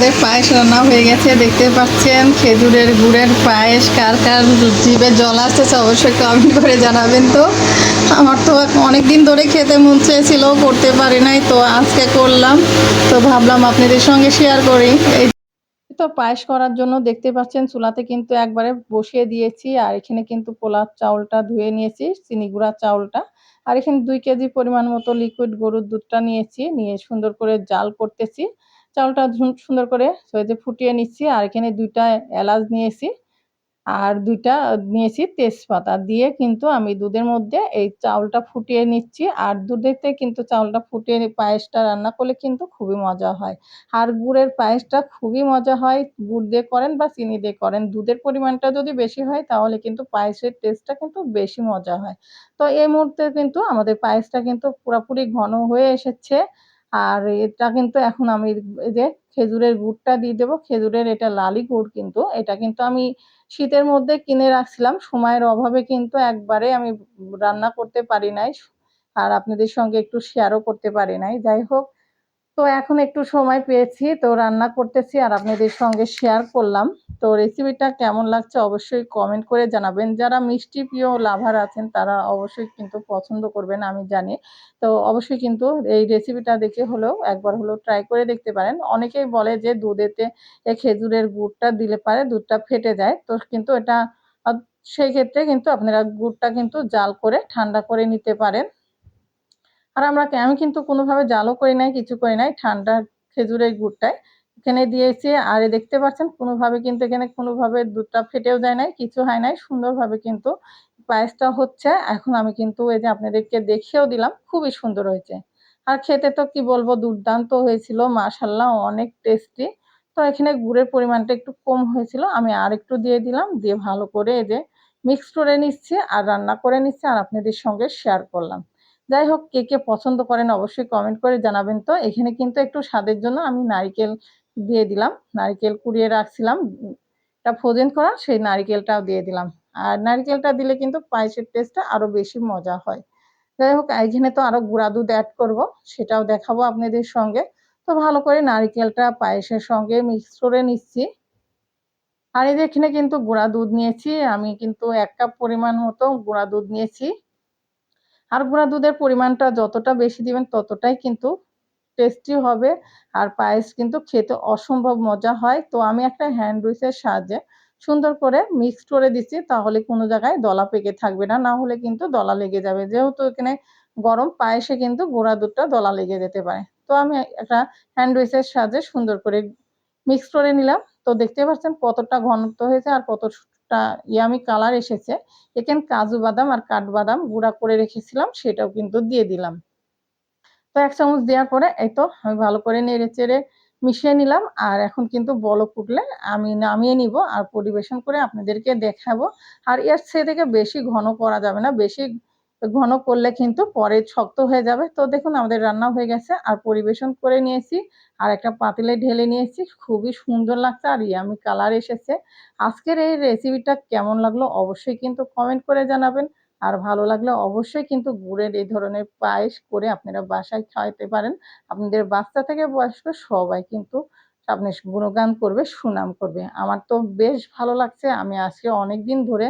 আমাদের পায়েস রান্না হয়ে গেছে, দেখতে পাচ্ছেন খেজুরের গুড়ের পায়েস, কার কার জিভে জল আসতেছে অবশ্যই কমেন্ট করে জানাবেন তো। আমার তো অনেক দিন ধরে খেতে মন চেয়েছিল, করতে পারি নাই তো আজকে করলাম। তো ভাবলাম আপনাদের সঙ্গে শেয়ার করি। এই তো পায়েস করার জন্য দেখতে পাচ্ছেন চুলাতে কিন্তু একবারে বসিয়ে দিয়েছি, আর এখানে কিন্তু পোলার চাউলটা ধুয়ে নিয়েছি, চিনি গুঁড়া চাউলটা। আর এখানে দুই কেজি পরিমাণ মতো লিকুইড গরুর দুধটা নিয়েছি, নিয়ে সুন্দর করে জাল করতেছি। চাউলটা সুন্দর করে যে ফুটিয়ে নিচ্ছি, আর এখানে দুইটা এলাচ নিয়েছি, আর দুইটা নিয়েছি তেজপাতা দিয়ে কিন্তু আমি দুধের মধ্যে এই চাউলটা ফুটিয়ে নিচ্ছি, আর দুধেতে কিন্তু চাউলটা ফুটিয়ে পায়েসটা রান্না করলে কিন্তু খুবই মজা হয়। আর গুড়ের পায়েসটা খুবই মজা হয়, গুড় দিয়ে করেন বা চিনি দিয়ে করেন, দুধের পরিমাণটা যদি বেশি হয় তাহলে কিন্তু পায়েসের টেস্টটা কিন্তু বেশি মজা হয়। তো এই মুহূর্তে কিন্তু আমাদের পায়েসটা কিন্তু পুরোপুরি ঘন হয়ে এসেছে আর এটা কিন্তু এখন আমি এই যে খেজুরের গুড়টা দিয়ে দেবো। খেজুরের এটা লালি গুড় কিন্তু, এটা কিন্তু আমি শীতের মধ্যে কিনে রাখছিলাম। সময়ের অভাবে কিন্তু একবারে আমি রান্না করতে পারি নাই। আর আপনাদের সঙ্গে একটু শেয়ারও করতে পারি নাই। যাই হোক তো এখন একটু সময় পেয়েছি, তো রান্না করতেছি আর আপনাদের সঙ্গে শেয়ার করলাম। তো রেসিপিটা কেমন লাগছে অবশ্যই কমেন্ট করে জানাবেন। যারা মিষ্টি প্রিয় লাভার আছেন, তারা অবশ্যই কিন্তু পছন্দ করবেন, আমি জানি। তো অবশ্যই কিন্তু এই রেসিপিটা দেখে হলেও একবার হলেও ট্রাই করে দেখতে পারেন। অনেকেই বলে যে দুধেতে এই খেজুরের গুড়টা দিলে পারে দুধটা ফেটে যায়, তো কিন্তু এটা সেই ক্ষেত্রে কিন্তু আপনারা গুড়টা কিন্তু জাল করে ঠান্ডা করে নিতে পারেন। আর আমরা আমি কিন্তু কোনোভাবে জালও করি নাই, কিছু করি নাই, ঠান্ডা খেজুরের গুড়টায় এখানে দিয়েছি। আর দেখতে পাচ্ছেন, কোনোভাবে কিন্তু এখানে কোনোভাবে দুধটা ফেটেও যায় নাই, কিছু হয় নাই, সুন্দরভাবে কিন্তু পায়েসটা হচ্ছে। এখন আমি কিন্তু এই যে আপনাদেরকে দেখিয়েও দিলাম, খুবই সুন্দর হয়েছে। আর খেতে তো কি বলব, দুর্দান্ত হয়েছিল মাশাল্লাহ অনেক টেস্টি। তো এখানে গুড়ের পরিমাণটা একটু কম হয়েছিল, আমি আর একটু দিয়ে দিলাম, দিয়ে ভালো করে এই যে মিক্স করে নিচ্ছি, আর রান্না করে নিচ্ছি, আর আপনাদের সঙ্গে শেয়ার করলাম। যাই হোক, কে কে পছন্দ করেন অবশ্যই কমেন্ট করে জানাবেন তো। এখানে কিন্তু একটু স্বাদের জন্য আমি নারিকেল দিয়ে দিলাম। নারিকেল কুড়িয়ে রাখছিলাম। এটা ফ্রোজেন করা, সেই নারিকেলটাও দিয়ে দিলাম। আর নারিকেলটা দিলে কিন্তু পায়েসের টেস্টটা আরও বেশি মজা হয়। যাই হোক, এখানে তো আরও গুঁড়া দুধ অ্যাড করব, সেটাও দেখাবো আপনাদের সঙ্গে। তো ভালো করে নারিকেলটা পায়েসের সঙ্গে মিক্স করে নিচ্ছি। আর এখানে কিন্তু গুঁড়া দুধ নিয়েছি, আমি কিন্তু এক কাপ পরিমাণ মতো গুঁড়া দুধ নিয়েছি। আর গুঁড়া দুধের পরিমাণটা যতটা বেশি দিবেন ততটাই কিন্তু টেস্টি হবে। আর পায়েস কিন্তু খেতে অসম্ভব মজা হয়। তো আমি একটা হ্যান্ড উইচের সাহায্যে সুন্দর করে মিক্স করে দিচ্ছি, তাহলে কোনো জায়গায় দলা পেকে থাকবে না। না হলে কিন্তু দলা লেগে যাবে। যেহেতু এখানে গরম, পায়েসে কিন্তু গুঁড়া দুধটা দলা লেগে যেতে পারে। তো আমি একটা হ্যান্ড উইচের সাহায্যে সুন্দর করে মিক্স করে নিলাম। তো দেখতে পাচ্ছেন কতটা ঘনত্ব হয়েছে আর কতটা ইয়ামি কালার এসেছে। এখানে কাজু বাদাম আর কাঠবাদাম গুঁড়া করে রেখেছিলাম, সেটাও কিন্তু দিয়ে দিলাম। তো এক চামচ দেওয়ার পরে এই তো আমি ভালো করে নেড়ে চেড়ে মিশিয়ে নিলাম, আর এখন কিন্তু বল ফুটলে আমি নামিয়ে নিব আর পরিবেশন করে আপনাদেরকে দেখাবো। আর এর সে থেকে বেশি ঘন করা যাবে না, বেশি ঘন করলে কিন্তু পরে শক্ত হয়ে যাবে। তো দেখুন, আমাদের রান্না হয়ে গেছে। আর পরিবেশন করে নিয়েছি। আর একটা পাতিলে ঢেলে নিয়েছি। খুবই সুন্দর লাগছে আর ইয়ামি কালার এসেছে। আজকের এই রেসিপিটা কেমন লাগল অবশ্যই কিন্তু কমেন্ট করে জানাবেন। আর ভালো লাগলে অবশ্যই কিন্তু গুড়ের এই ধরনের পায়েস করে আপনারা বাসায় খাওয়াতে পারেন। আপনাদের বাচ্চা থেকে বয়স্ক সবাই কিন্তু আপনি গুণগান করবে, সুনাম করবে। আমার তো বেশ ভালো লাগছে। আমি আজকে অনেক দিন ধরে